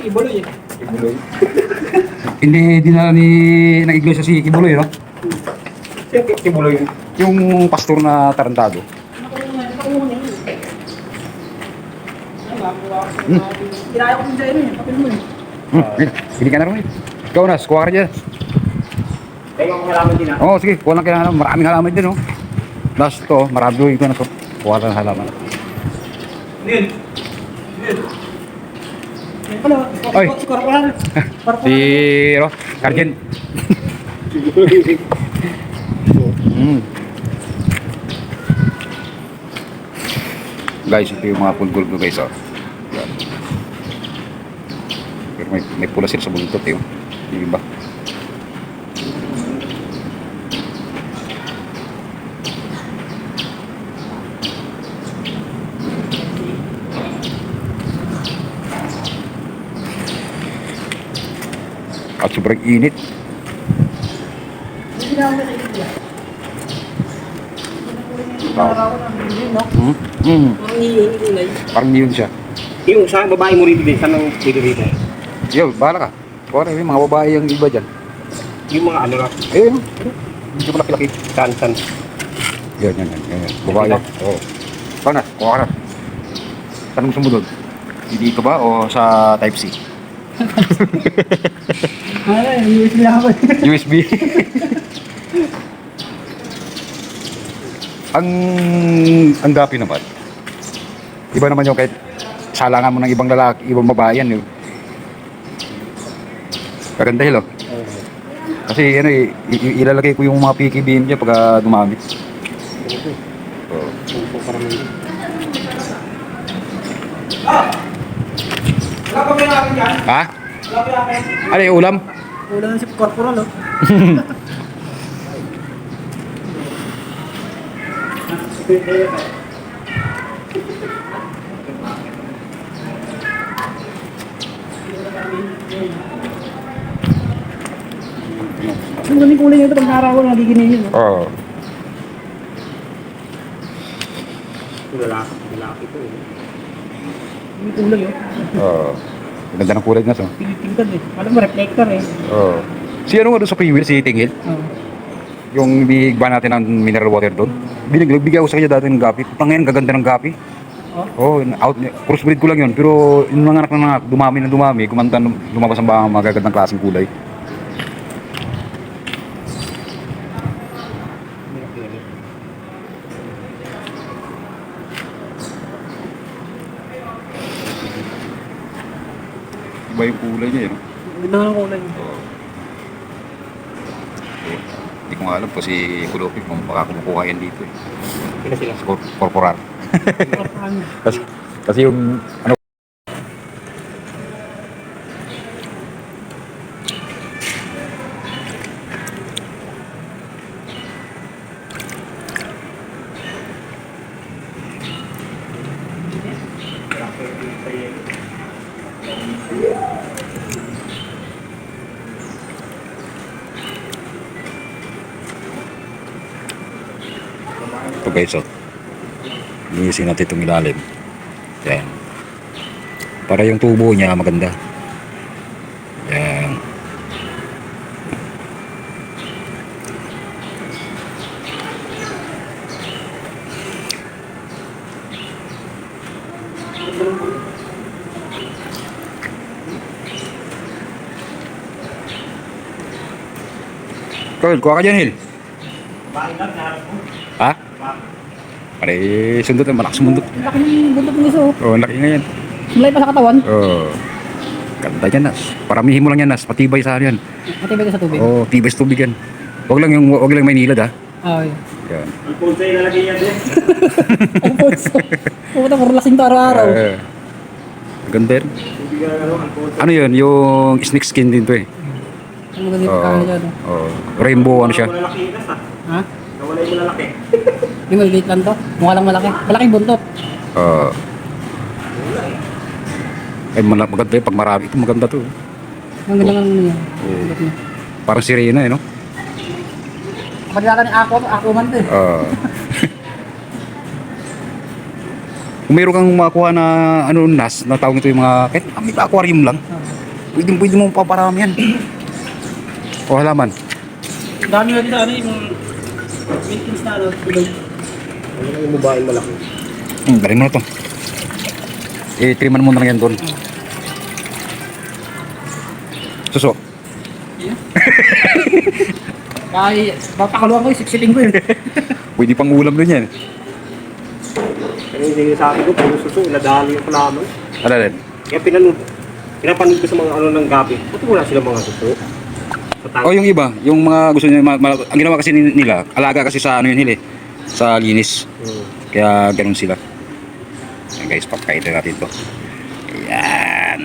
si Iboloy eh. Kibuloy. Hindi dinala ni ng iglesia si Kibuloy, no? Yung kibuloy. Yung pastor na tarantado. Hmm. Kinaya ko sa inyo. Kapil mo eh. Hmm, hindi ka na rin. Ikaw na, kuha ka dyan. Kaya yung halaman din ah. Oo, oh, sige, kuha lang kailangan. Maraming halaman din, no? Last to, marami doon ito na to. Kuha lang halaman. Yun. Ayun Ay. Si ano, Guardian. Mm. Guys, ito yung mga pulgul ko guys, oh. Pero may, may pula sila sa buntot, eh. oh. Yung iba. At sobrang init. Hindi na ako sa India. Nakaraw na. Hindi no? Mm. Mm. Ang iyon kulay. Parang yun siya. Yung sa babae mo rito din, saan ang dito dito? Yo, bahala ka. Kuha rin, mga babae yung iba dyan. Yung mga ano lang, Ayun, hindi ko malaki-laki. saan, saan. Yan, yan, yan. yan. Babae yan. Oo. Na, kuha ka na. Saan mo sumunod? Dito ba o sa Type-C? Ano eh, US lang ako. USB? ang ang gapi naman. Iba naman yung kahit salangan mo ng ibang lalaki, ibang babae yan. Yung. Kaganda hilo. Kasi ano eh, ilalagay ko yung mga PKBM niya pag ah, dumami. Oo. Wala pa ba natin dyan? Ha? Ano yung ulam? Na si Corporal oh. Ang daming kulay nito pag naraw ko nagiging yun. Oo. Lalaki, lalaki to eh. May kulay oh. Oo. Ganda ng kulay nga so. Pilitingkad eh. Alam mo, reflector eh. Oo. Si ano nga doon sa pre-wheel, si Tingil? Oh. Yung bigba natin ng mineral water doon. Binig, bigyan ko sa kanya dati ng gapi. Putang ngayon, gaganda ng gapi. Oh. Oh, out, crossbreed ko lang yun. Pero yung mga anak na dumami na dumami, kumanta, lumabas ang mga magagandang klaseng kulay. Iba yung kulay niya, no? Ganda nga ng kulay. Hindi ko nga alam po si Kulopi kung baka kumukuha yan dito eh. Sila sila. Sa kasi yung ano ito guys oh. Linisin natin itong ilalim. Yan. Para yung tubo niya maganda. Yan. Kol, kuha ka dyan, Hil. Bakit lang, naharap mo? Ha? Pare, sundot ang malakas sumundot. Ang laki ng buntot ng iso. Oh, ang laki ngayon. Mulay pa sa katawan. Oh. Ganda yan, Nas. Paramihin mo lang yan, Nas. Patibay sa ano yan. Matibay ka sa tubig. Oh, tibay sa tubig yan. Huwag lang yung, huwag lang may nilad, ha. Oh, yun. Yan. Ang punsa yung lalagay yan din. Ang pulso. Pumunta, puro lasing to araw-araw. Eh, ganda yan. Ano. Ano yun, yung snake skin din to eh. Ang maganda yung Oh, dyan. eh. oh. Rainbow ano siya. Ah. Ha? Nawala yung malalaki. Yung maliit lang to. Mukha lang malaki. Malaking buntot. Oh. Ay, mala- maganda yun. Pag marami ito, maganda to. Ang ganda ng niya. Oh. Parang sirena eh, no? Kapag ka ni Ako, Ako man to eh. Oh. Kung meron kang makuha na ano nas, na tawag nito yung mga kahit may aquarium lang. Pwede pwede mo paparami yan. O halaman. Ang dami nga dito, ano yung maintenance na ano, tulog. Ano yung babaeng malaki? Hmm, galing mo na to. Eh, triman mo na lang yan doon. Suso. Kaya, papakaluan ko yung siksipin ko yun. Pwede pang ulam doon yan. Kaya hindi sabi ko, puro suso, inadali yung kalaman. Ano rin? Kaya pinanood, pinapanood ko sa mga ano ng gabi. Ba't wala sila mga suso? Sa tang- O yung iba, yung mga gusto niya, ma- ma- ang ginawa kasi ni- nila, alaga kasi sa ano yun nila eh, sa linis. Hmm. Kaya ganun sila. Ayan guys, pagkaitin natin to. Ayan.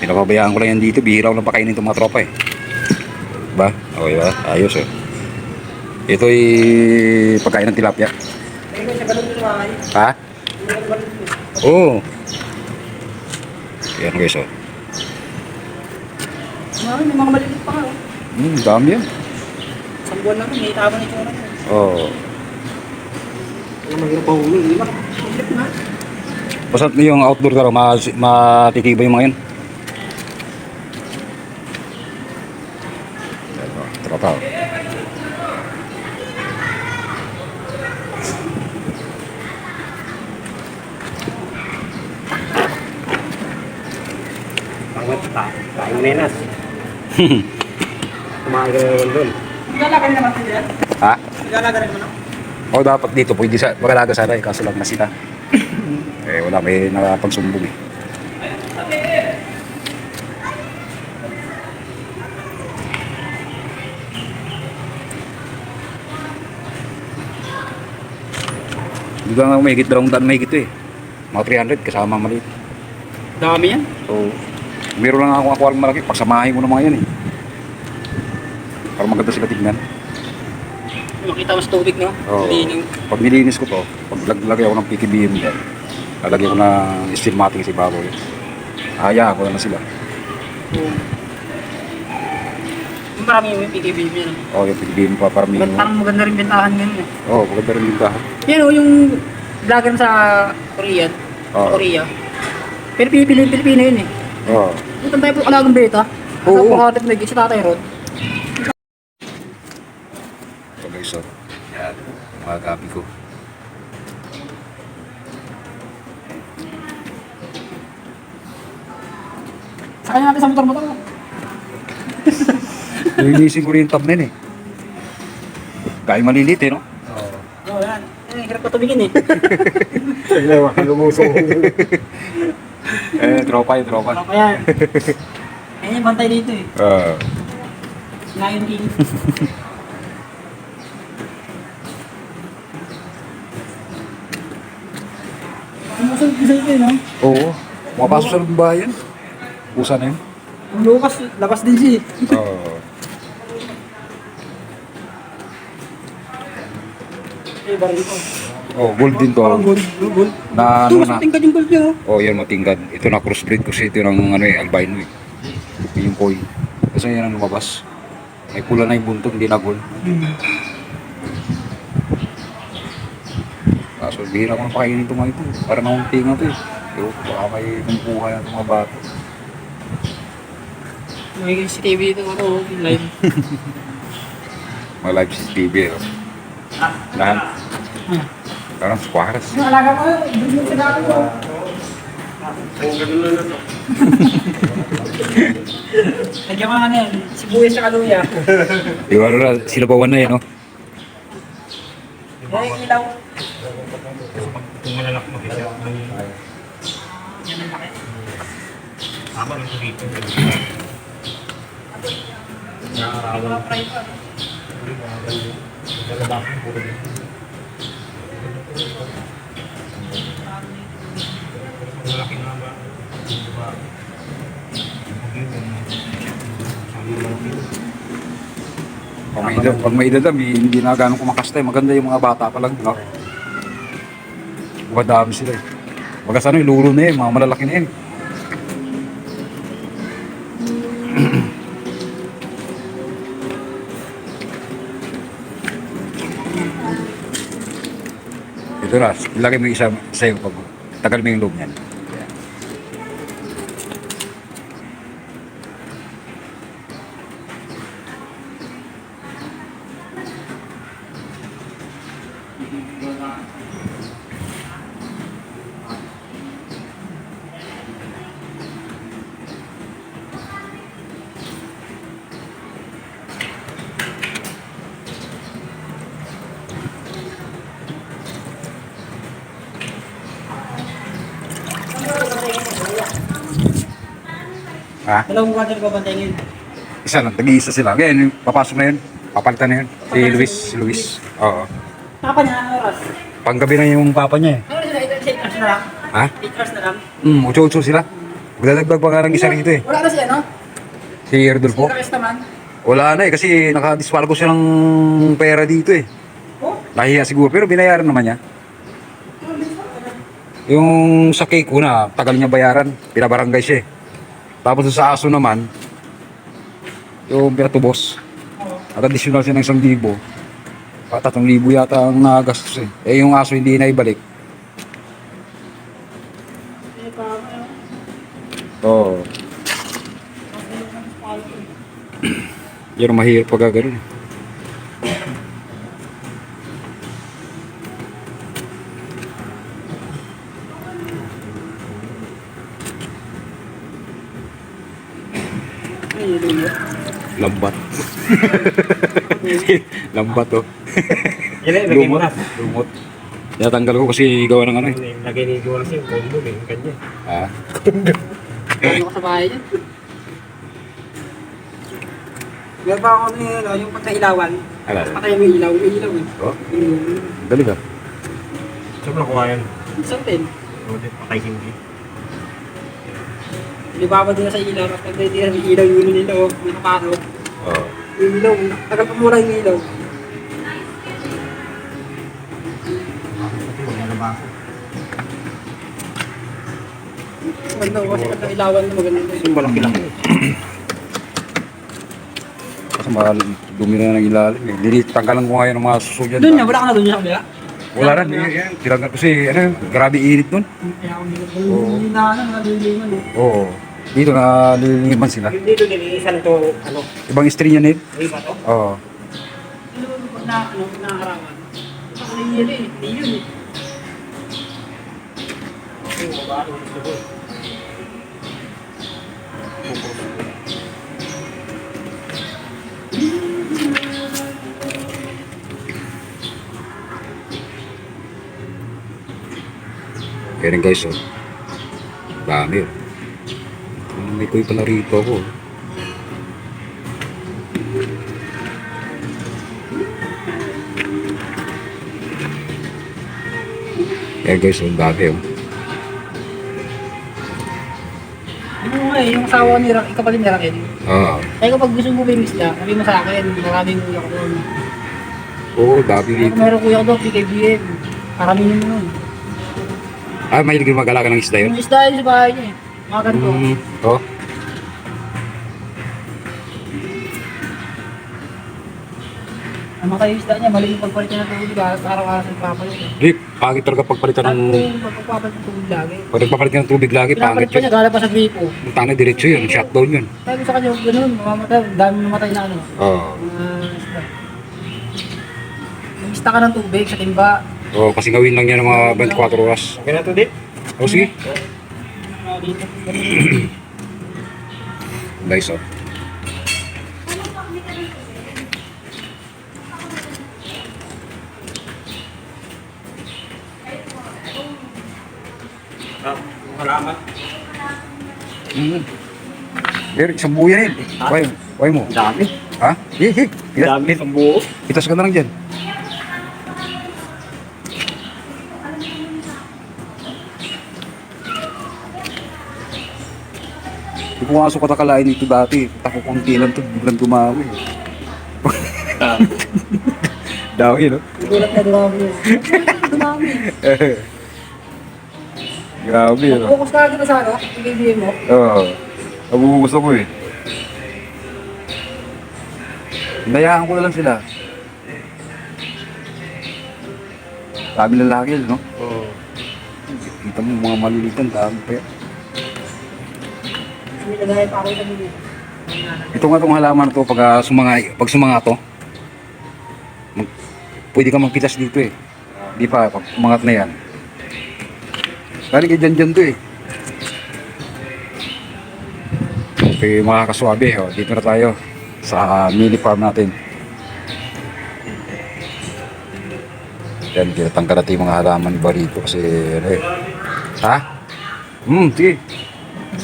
Pinapabayaan ko lang yan dito, bihira ko lang pakainin itong mga tropa eh. Ba? Okay ba? Ayos eh. Ito ay pagkain ng tilapia. Ha? Oo. Ayan guys oh. Marami, may mga maliliit pa nga. oh. Hmm, dami yan. Isang buwan lang, may tama na itsura niya. Oo. Ang mahirap pa na. Basta yung outdoor ka raw, matitibay yung mga. Ito, tropa. oh. Pangat ta, kain menas. Kumain ka na naman doon. Nagalaga rin naman sila yan. Ha? Nagalaga rin naman ako. O dapat dito, pwede sa, magalaga sana eh, kaso lang nasita. eh wala, may nakapagsumbong eh. Hindi ka nga mahigit dalawang daan mahigit eh. Mga 300 kasama maliit. Dami yan. So, meron lang ako aquarium malaki, pagsamahin ko ng mga yan eh. Para maganda sila tignan. Makita mas tubig, no? Oo. Lining. Pag nilinis ko to, pag laglagay ako ng PKBM dyan, lalagay ko ng steel matting si baboy. Hayaan ko na sila. Oo. Marami yung PKB yun. O, yung PKBM pa para may... Ba't parang maganda rin bentahan ngayon eh. Oo, maganda rin yung dahan. Yan o, yung vlogger sa Korea. Sa Oo. Korea. Pero Pilipino, Pilipino yun eh. Oo. Punta tayo po alagang beta. Oo. Sa pangatip na si Tatay Rod. Ito guys, oh. Yan, mga gabi ko. Sakay natin sa motor-motor. Nilinisin ko rin yung tab na yun eh. Gaya malilit eh, no? Oo, yan. Eh, hirap ka tumingin eh. Dalawa, lumusong. Eh, tropa yun, tropa. Kaya? Yan yung bantay dito eh. Oo. Lion King. Eh, no? Oo. Mapasok sa loob bayan. Pusa na yun. Ang Lucas, labas din siya eh. Oo. Eh, baril ko. Oh, gold din to. Parang gold, gold. Na Ito, ano mas na. matingkad yung gold niya oh. Oh, yan matingkad. Ito na crossbreed kasi ito ng ano eh, albino eh. Yun Yung koi. Kasi yan ang lumabas. May pula na yung buntot, hindi na gold. Kaso bihira ko na pakainin itong mga ito. Parang akong tinga to eh. Pero baka may kumukuha yan itong mga bata. May CCTV dito ako, live. Mga live CCTV eh. oh. Lahat. Parang squares. Yung alaga ko, doon yung sinabi ko. Ang ganun na na to. Nagyan ka nga na yan, sibuyas sa kaluya. Di ba na, sila bawan na yan, no? Yung ilaw. Malalak mo, isa ang Yan ang laki. tama ng dito. Lalabas puro dito. Malaki na ba? Diba? Pag may edad, pag may edad, hindi na gano'ng kumakasta eh. Maganda yung mga bata pa lang, no? Madami sila eh. Bagas ano, iluro na eh, mga malalaki na eh. Ito na, ilagay mo yung isa sa'yo pag tagal mo yung loob niyan. Ha? Dalawang mukha dyan babantengin. Isa lang, tag-iisa sila. Ngayon, papasok na yun. Papalitan na yun. Si Luis, si Luis. Oo. Papa niya, oras? Panggabi na yung papa niya eh. Ano sila? 8 hours na lang? Ha? 8 hours na lang? Hmm, utso-utso sila. Magdadagdag pa nga ng isa rito eh. Wala na siya, no? Si Rodolfo. Reyes naman. Wala na eh, kasi nakadiswalgo siya ng pera dito eh. Oh? Nahiya siguro, pero binayaran naman niya. Yung sa cake una, tagal niya bayaran. Pinabarangay siya eh. Tapos sa aso naman, yung pinatubos. At additional siya ng isang libo. At tatlong libo yata ang nagastos eh. Eh yung aso hindi na ibalik. Eh, Oo. Oh. Yan ang mahirap pag gano'n. eh. Ay, yun yun. Lambat. Lambat oh. Yan eh, lagay mo na. Lumot. Tinatanggal ko kasi gawa ng ano eh. Lagay ni Jonas yung combo eh, yung kanya. Ah. Ano ka sa bahay dyan? Meron pa ako ano yun, no, yung pagkailawan. Ala. Patay mo ilaw, may ilaw eh. Oh, Mm. dali ka. Saan mo nakuha yan? Pen. Hindi, patay hindi. Libaba din na sa ilaw, tapos pag hindi may ilaw yung nila, oh, may kapano. Oo. Yung ilaw, tagal pa muna yung ilaw. Maganda ko kasi pag ilawan na maganda. Yung malaki-laki. Kasi mahal, dumi na ng ilalim eh. Dinit, tanggalan ko ngayon ng mga suso dyan. Doon niya, wala ka na doon niya sa kabila. Wala rin. Ko kasi, ano, grabe init nun. Kaya ako hindi na ano, naliliman eh. Oo. Dito na liliniman sila. Yung dito nililisan to, ano, Ibang istri niya nit. ay ba to? Oo. Ano na, ano, nakaharapan? Ako na yun eh, yun eh. Yung baba, yung gusto ko. Kaya rin guys, oh. Dami, oh. Ano, May kuy pala rito ako. Kaya guys, oh, dami, oh. Yung nga eh, yung asawa ni Rak, kapatid ni Raquel. Oo. Kaya kapag gusto mo bumili isda, sabi mo sa akin, maraming kuya ko doon. Oo, dami Kung rito. meron kuya ko doon, PKBM. Karamihin mo yun. Ah, mahilig yung mag-alaga ng isda yun? Yung isda yun sa bahay niya eh. Mga ganito. Mm, oh. Kayo isda niya, mali yung pagpalit niya ng tubig, araw-araw sa nagpapalit. eh. Rick, pangit talaga pagpalitan ng... magpapalit ng tubig lagi. Pag nagpapalit ng tubig lagi, Pinapalit pangit pa yun. niya, galing pa sa gripo. Ang tanay, diretso yun. Shutdown yun. Sabi sa kanya, ganun, mamamatay, dami namatay na ano. Oo. Mga isda. Mag-ista ka ng tubig sa timba. Oh, kasi gawin lang yan ng mga 24 oras. Okay na to, Dit? O sige. Ah, dito, ganun. Guys, oh. Ah, halaman. Mm. Eric, isang buo yan. Why, why mo? Dami. Ha? Hi, hi. Pita, Dami sa buo. pitas ka na lang dyan. Hindi ko nga sukat akalain dito dati. Tako konti lang to. Biglang dumami. Dami, no? Gulat na dumami. Dumami. Grabe, no? Focus ka agad sa ano, PKBM mo. Oo. Nabuhugas ako eh. Hinayaan ko na lang sila. Dami lalaki, no? Oo. Kita mo mga malilitan, dami pa yan. May lagay pa ako sa mga. Ito nga itong halaman to, pag, ah, sumanga, pag sumanga to, mag, pwede ka magpitas dito eh. Di pa, pag umangat na yan. Kaya kay dyan dyan to eh. Okay, mga kaswabe, oh, dito na tayo sa mini farm natin. Yan, tinatanggal natin yung mga halaman ba rito kasi ano eh. Ha? Hmm, sige.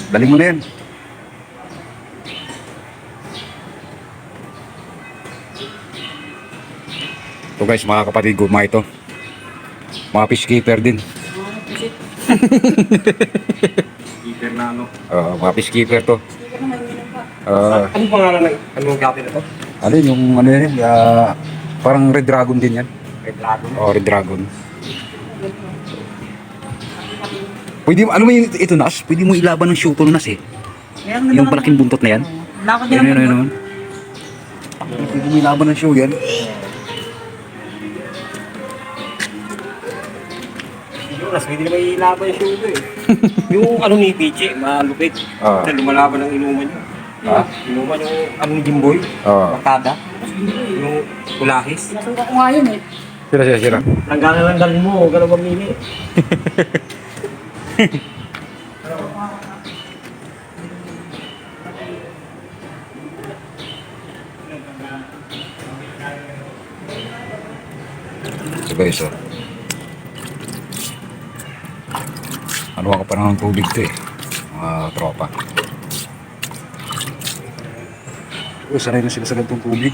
Daling mo na yan. Ito guys, mga kapatid guma ito. Mga fish keeper din. Keeper na ano. Uh, mga fish keeper to. Uh, Ano pangalan ng anong gabi na to? ano yun, yung ano yun, uh, parang red dragon din yan. Red Dragon. Oh, red dragon. Pwede mo, ano mo yung ito nas? Pwede mo ilaban ng shuttle nas eh. Meron Yung palaking buntot na yan. Lakad Yan, yan, yan, yan. Pwede mo ilaban ng show yan. Jonas, hindi naman ilaban yung show eh. yung ano ni Pichi, malupit. Ah. Kasi lumalaban ng inuman niya. Ah? Inuman yung ano ni Jimboy. Oo. Bakada. Yung kulahis. Nasuka ko nga yun eh. Sira, sira, sira. Langgalan lang galing mo, huwag ka na mamili. So guys, oh. Ano ako pa ng tubig to eh. Mga tropa. Sanay na sila sa ganitong tubig.